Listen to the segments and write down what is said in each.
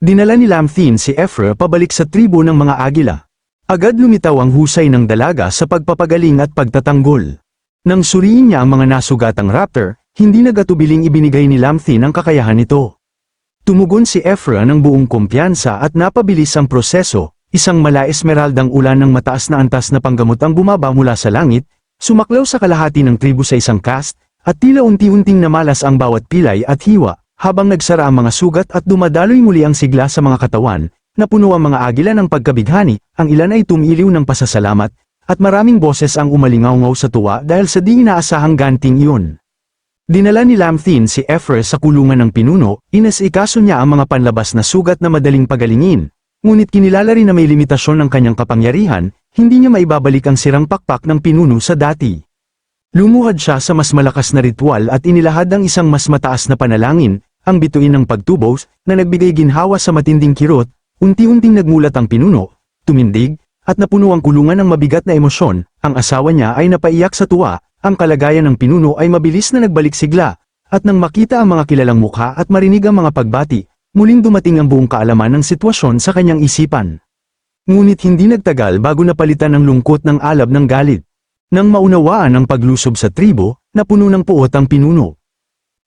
Dinala ni Lamthin si Ephra pabalik sa tribo ng mga agila. Agad lumitaw ang husay ng dalaga sa pagpapagaling at pagtatanggol. Nang suriin niya ang mga nasugatang raptor, hindi nagatubiling ibinigay ni Lamthin ang kakayahan nito. Tumugon si Ephra ng buong kumpiyansa at napabilis ang proseso, isang mala esmeraldang ulan ng mataas na antas na panggamot ang bumaba mula sa langit, sumaklaw sa kalahati ng tribu sa isang cast, at tila unti-unting namalas ang bawat pilay at hiwa, habang nagsara ang mga sugat at dumadaloy muli ang sigla sa mga katawan, napuno ang mga agila ng pagkabighani, ang ilan ay tumiliw ng pasasalamat, at maraming boses ang umalingaw sa tuwa dahil sa di inaasahang ganting iyon. Dinala ni Lamthin si Ephra sa kulungan ng pinuno, inasikaso niya ang mga panlabas na sugat na madaling pagalingin, ngunit kinilala rin na may limitasyon ng kanyang kapangyarihan, hindi niya maibabalik ang sirang pakpak ng pinuno sa dati. Lumuhad siya sa mas malakas na ritual at inilahad ang isang mas mataas na panalangin, ang bituin ng pagtubos, na nagbigay ginhawa sa matinding kirot, unti-unting nagmulat ang pinuno, tumindig, at napuno ang kulungan ng mabigat na emosyon, ang asawa niya ay napaiyak sa tuwa, ang kalagayan ng pinuno ay mabilis na nagbalik sigla, at nang makita ang mga kilalang mukha at marinig ang mga pagbati, muling dumating ang buong kaalaman ng sitwasyon sa kanyang isipan. Ngunit hindi nagtagal bago napalitan ang lungkot ng alab ng galit. Nang maunawaan ang paglusob sa tribo, napuno ng puot ang pinuno.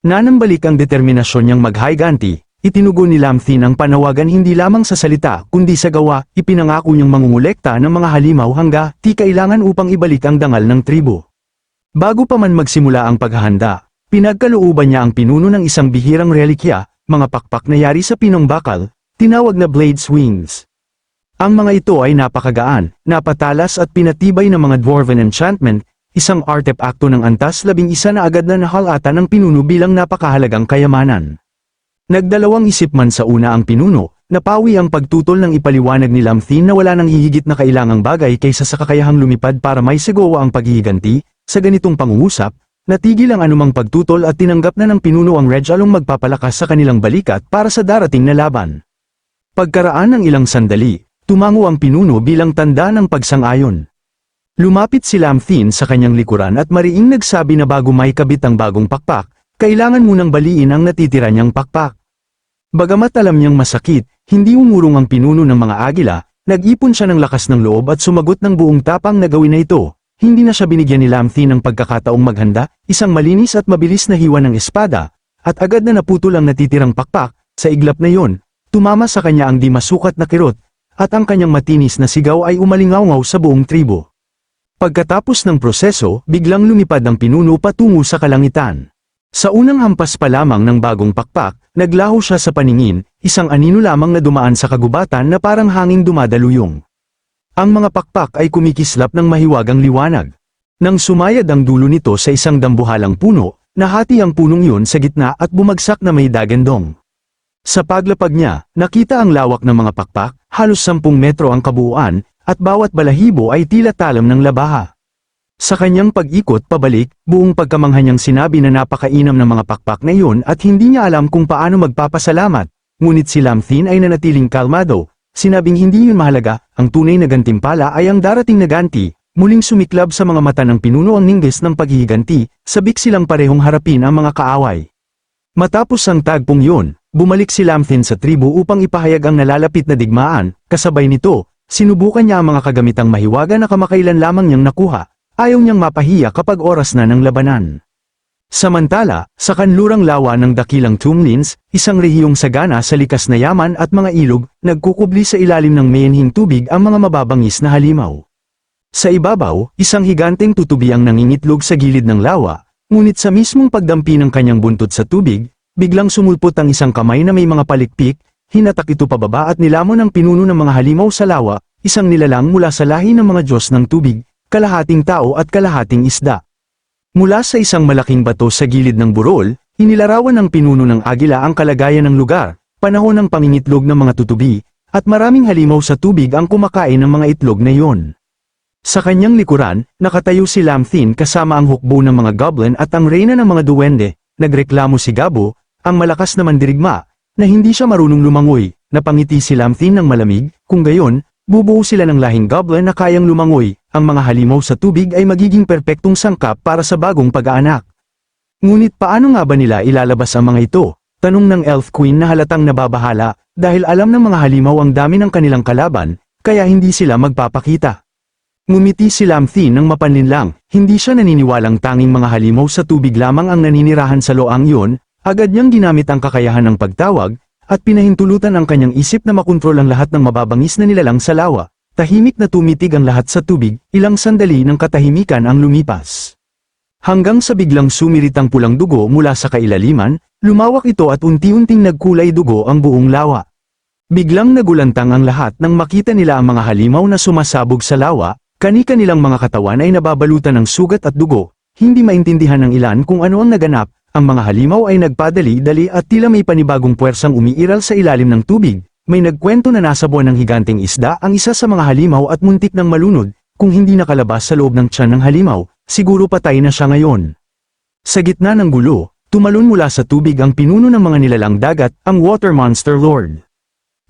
Nanambalik ang determinasyon niyang maghayganti, itinugo ni Lamthin ang panawagan hindi lamang sa salita kundi sa gawa, ipinangako niyang mangungulekta ng mga halimaw hangga ti kailangan upang ibalik ang dangal ng tribo. Bago pa man magsimula ang paghahanda, pinagkalooban niya ang pinuno ng isang bihirang relikya, mga pakpak na yari sa pinong bakal, tinawag na blade swings. Ang mga ito ay napakagaan, napatalas at pinatibay ng mga dwarven enchantment, isang artepakto ng antas labing isa na agad na nahalata ng pinuno bilang napakahalagang kayamanan. Nagdalawang isip man sa una ang pinuno, napawi ang pagtutol ng ipaliwanag ni Lamthin na wala nang hihigit na kailangang bagay kaysa sa kakayahang lumipad para may sigawa ang paghihiganti, sa ganitong pangungusap, natigil ang anumang pagtutol at tinanggap na ng pinuno ang Regalong magpapalakas sa kanilang balikat para sa darating na laban. Pagkaraan ng ilang sandali, tumango ang pinuno bilang tanda ng pagsang-ayon. Lumapit si Lamthin sa kanyang likuran at mariing nagsabi na bago may kabit ang bagong pakpak, kailangan munang baliin ang natitira niyang pakpak. Bagamat alam niyang masakit, hindi umurong ang pinuno ng mga agila, nag-ipon siya ng lakas ng loob at sumagot ng buong tapang na gawin na ito. Hindi na siya binigyan ni Lamthin ng pagkakataong maghanda, isang malinis at mabilis na hiwa ng espada, at agad na naputol ang natitirang pakpak, sa iglap na yon, tumama sa kanya ang di masukat na kirot, at ang kanyang matinis na sigaw ay umalingaw sa buong tribo. Pagkatapos ng proseso, biglang lumipad ang pinuno patungo sa kalangitan. Sa unang hampas pa lamang ng bagong pakpak, naglaho siya sa paningin, isang anino lamang na dumaan sa kagubatan na parang hanging dumadaluyong. Ang mga pakpak ay kumikislap ng mahiwagang liwanag. Nang sumayad ang dulo nito sa isang dambuhalang puno, nahati ang punong yun sa gitna at bumagsak na may dagandong. Sa paglapag niya, nakita ang lawak ng mga pakpak, halos 10 metro ang kabuuan, at bawat balahibo ay tila talam ng labaha. Sa kanyang pag-ikot pabalik, buong pagkamangha niyang sinabi na napakainam ng mga pakpak na iyon at hindi niya alam kung paano magpapasalamat, ngunit si Lamthin ay nanatiling kalmado, sinabing hindi yun mahalaga, ang tunay na gantimpala ay ang darating na ganti, muling sumiklab sa mga mata ng pinuno ang ningges ng paghihiganti, sabik silang parehong harapin ang mga kaaway. Matapos ang tagpong yun, bumalik si Lamthin sa tribu upang ipahayag ang nalalapit na digmaan, kasabay nito, sinubukan niya ang mga kagamitang mahiwaga na kamakailan lamang niyang nakuha, ayaw niyang mapahiya kapag oras na ng labanan. Samantala, sa kanlurang lawa ng dakilang Tumlins, isang rehiyong sagana sa likas na yaman at mga ilog, nagkukubli sa ilalim ng mayenhing tubig ang mga mababangis na halimaw. Sa ibabaw, isang higanteng tutubi ang nangingitlog sa gilid ng lawa, ngunit sa mismong pagdampi ng kanyang buntot sa tubig, biglang sumulpot ang isang kamay na may mga palikpik, hinatak ito pababa at nilamon ang pinuno ng mga halimaw sa lawa, isang nilalang mula sa lahi ng mga Diyos ng tubig, kalahating tao at kalahating isda. Mula sa isang malaking bato sa gilid ng burol, inilarawan ng pinuno ng agila ang kalagayan ng lugar, panahon ng pangingitlog ng mga tutubi, at maraming halimaw sa tubig ang kumakain ng mga itlog na iyon. Sa kanyang likuran, nakatayo si Lamthin kasama ang hukbo ng mga goblin at ang reyna ng mga duwende, nagreklamo si Gabo, ang malakas na mandirigma, na hindi siya marunong lumangoy, napangiti si Lamthin ng malamig, kung gayon, bubuo sila ng lahing goblin na kayang lumangoy, ang mga halimaw sa tubig ay magiging perpektong sangkap para sa bagong pag-aanak. Ngunit paano nga ba nila ilalabas ang mga ito? Tanong ng Elf Queen na halatang nababahala, dahil alam ng mga halimaw ang dami ng kanilang kalaban, kaya hindi sila magpapakita. Ngumiti si Lamthin ng mapanlinlang, hindi siya naniniwalang tanging mga halimaw sa tubig lamang ang naninirahan sa loang iyon, agad niyang ginamit ang kakayahan ng pagtawag, at pinahintulutan ang kanyang isip na makontrol ang lahat ng mababangis na nilalang sa lawa. Tahimik na tumitig ang lahat sa tubig, ilang sandali ng katahimikan ang lumipas. Hanggang sa biglang sumirit ang pulang dugo mula sa kailaliman, lumawak ito at unti-unting nagkulay dugo ang buong lawa. Biglang nagulantang ang lahat nang makita nila ang mga halimaw na sumasabog sa lawa, kani-kanilang mga katawan ay nababalutan ng sugat at dugo, hindi maintindihan ng ilan kung ano ang naganap, ang mga halimaw ay nagpadali-dali at tila may panibagong puwersang umiiral sa ilalim ng tubig, may nagkwento na nasa buwan ng higanteng isda ang isa sa mga halimaw at muntik ng malunod, kung hindi nakalabas sa loob ng tiyan ng halimaw, siguro patay na siya ngayon. Sa gitna ng gulo, tumalon mula sa tubig ang pinuno ng mga nilalang dagat, ang Water Monster Lord.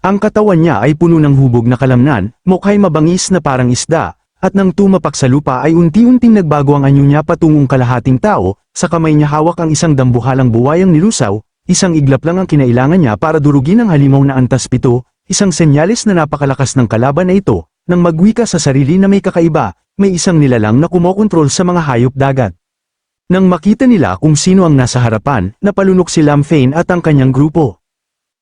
Ang katawan niya ay puno ng hubog na kalamnan, mukha'y mabangis na parang isda, at nang tumapak sa lupa ay unti-unting nagbago ang anyo niya patungong kalahating tao, sa kamay niya hawak ang isang dambuhalang buwayang nilusaw, isang iglap lang ang kinailangan niya para durugin ang halimaw na antas pito, isang senyales na napakalakas ng kalaban na ito, nang magwika sa sarili na may kakaiba, may isang nilalang na kumokontrol sa mga hayop dagat. Nang makita nila kung sino ang nasa harapan, napalunok si Lamphane at ang kanyang grupo.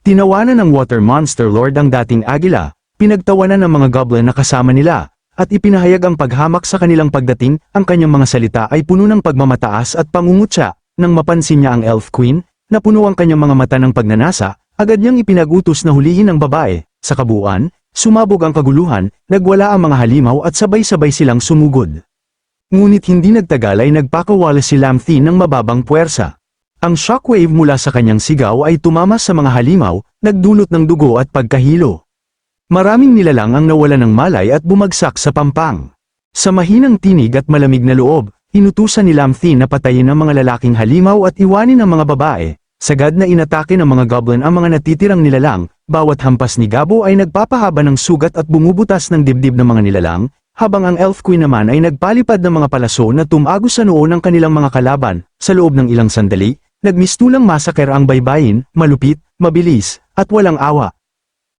Tinawanan ng Water Monster Lord ang dating agila, pinagtawanan ng mga goblin na kasama nila, at ipinahayag ang paghamak sa kanilang pagdating, ang kanyang mga salita ay puno ng pagmamataas at pangungutya, nang mapansin niya ang Elf Queen, na puno ang kanyang mga mata ng pagnanasa, agad niyang ipinagutos na hulihin ang babae, sa kabuuan, sumabog ang kaguluhan, nagwala ang mga halimaw at sabay-sabay silang sumugod. Ngunit hindi nagtagal ay nagpakawala si Lamthin ng mababang puwersa. Ang shockwave mula sa kanyang sigaw ay tumama sa mga halimaw, nagdulot ng dugo at pagkahilo. Maraming nilalang ang nawala ng malay at bumagsak sa pampang. Sa mahinang tinig at malamig na loob, inutusan ni Lamthin na patayin ang mga lalaking halimaw at iwanin ang mga babae. Sagad na inatake ng mga goblin ang mga natitirang nilalang, bawat hampas ni Gabo ay nagpapahaba ng sugat at bumubutas ng dibdib ng mga nilalang, habang ang Elf Queen naman ay nagpalipad ng mga palaso na tumago sa noo ng kanilang mga kalaban, sa loob ng ilang sandali, nagmistulang masaker ang baybayin, malupit, mabilis, at walang awa.